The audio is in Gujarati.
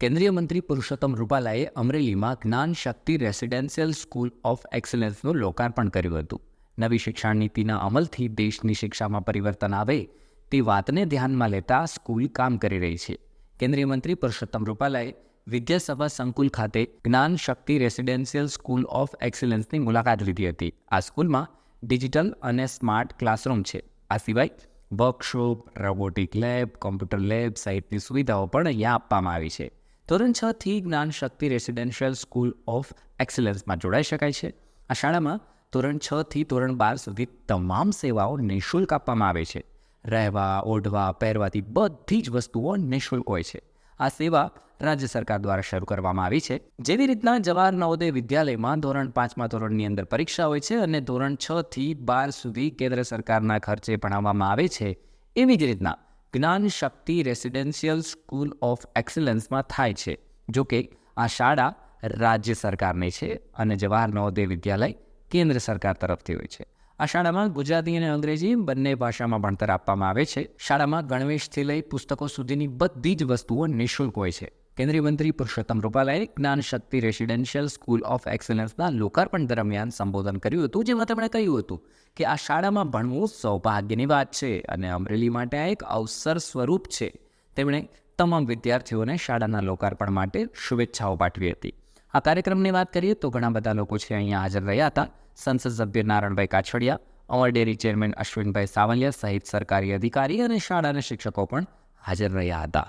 કેન્દ્રીય મંત્રી પુરુષોત્તમ રૂપાલાએ અમરેલીમાં Gyan Shakti residential school of એક્સલન્સનું લોકાર્પણ કર્યું હતું. નવી શિક્ષણ નીતિના અમલથી દેશની શિક્ષામાં પરિવર્તન આવે તે વાતને ધ્યાનમાં લેતા સ્કૂલ કામ કરી રહી છે. કેન્દ્રીય મંત્રી પુરુષોત્તમ રૂપાલાએ વિદ્યાસભા સંકુલ ખાતે Gyan Shakti residential school of એક્સલન્સની મુલાકાત લીધી હતી. આ સ્કૂલમાં ડિજિટલ અને સ્માર્ટ ક્લાસરૂમ છે. આ સિવાય workshop, robotic lab, computer lab સહિતની સુવિધાઓ પણ અહીંયા આપવામાં આવી છે. ધોરણ છ થી Gyan Shakti residential school of એક્સલન્સમાં જોડાઈ શકાય છે. આ શાળામાં ધોરણ છ થી ધોરણ બાર સુધી તમામ સેવાઓ નિઃશુલ્ક આપવામાં આવે છે. રહેવા, ઓઢવા, પહેરવાથી બધી જ વસ્તુઓ નિઃશુલ્ક હોય છે. આ સેવા રાજ્ય સરકાર દ્વારા શરૂ કરવામાં આવી છે. જેવી રીતના જવાહર નવોદય વિદ્યાલયમાં ધોરણ પાંચમા ધોરણની અંદર પરીક્ષા હોય છે અને ધોરણ છ થી બાર સુધી કેન્દ્ર સરકારના ખર્ચે ભણાવવામાં આવે છે. એવી જ રીતના Gyan Shakti residential school of એક્સલન્સમાં થાય છે, જો કે આ શાળા રાજ્ય સરકારની છે અને જવાહર નવોદય વિદ્યાલય કેન્દ્ર સરકાર તરફથી હોય છે. આ શાળામાં ગુજરાતી અને અંગ્રેજી બંને ભાષામાં ભણતર આપવામાં આવે છે. શાળામાં ગણવેશથી લઈ પુસ્તકો સુધીની બધી જ વસ્તુઓ નિઃશુલ્ક હોય છે. કેન્દ્રીય મંત્રી પુરુષોત્તમ રૂપાલાએ Gyan Shakti residential school of એક્સલન્સના લોકાર્પણ દરમિયાન સંબોધન કર્યું હતું જેમાં તેમણે કહ્યું હતું કે આ શાળામાં ભણવું સૌભાગ્યની વાત છે અને અમરેલી માટે આ એક અવસર સ્વરૂપ છે. તેમણે તમામ વિદ્યાર્થીઓને શાળાના લોકાર્પણ માટે શુભેચ્છાઓ પાઠવી હતી. આ કાર્યક્રમની વાત કરીએ તો ઘણા બધા લોકો છે અહીંયા હાજર રહ્યા હતા. સંસદ સભ્ય નારણભાઈ કાછડિયા, અમર ડેરી ચેરમેન અશ્વિનભાઈ સાવલિયા સહિત સરકારી અધિકારી અને શાળાના શિક્ષકો પણ હાજર રહ્યા હતા.